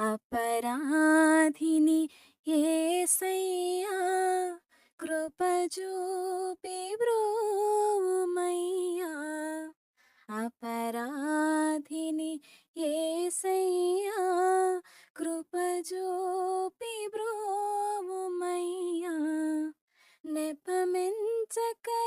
అపరాధిని ఏసయ్యా కృపజూపి బ్రోమయ్యా అపరాధిని ఏసయ్యా కృపజూపి బ్రోమయ్యా నెపమెంచకయే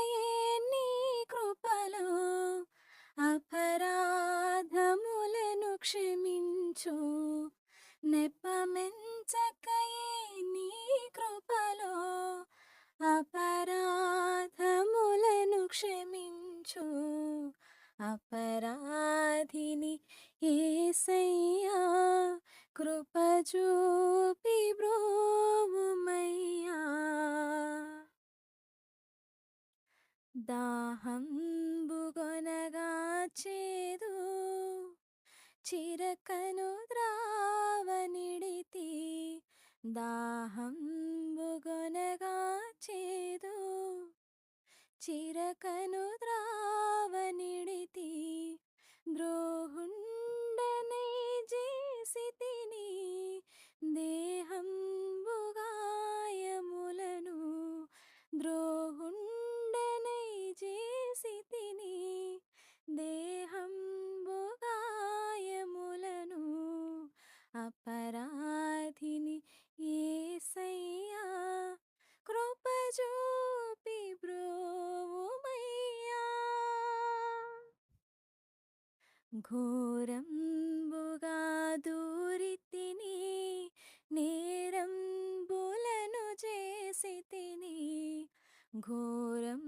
నెపమెంచకయే నీ కృపలో అపరాధములను క్షమించు. అపరాధిని ఏసయ్యా కృపచూపి బ్రోమయ్యా దాహంబుగొనగా చేదు చిరకను దాహంబుగొనగా చేదు. చిరకను ద్రావనిడితి ద్రోహుండనే చేసి ఘోరంబుగా దూరితిని నేరంబులను చేసి తిని ఘోరం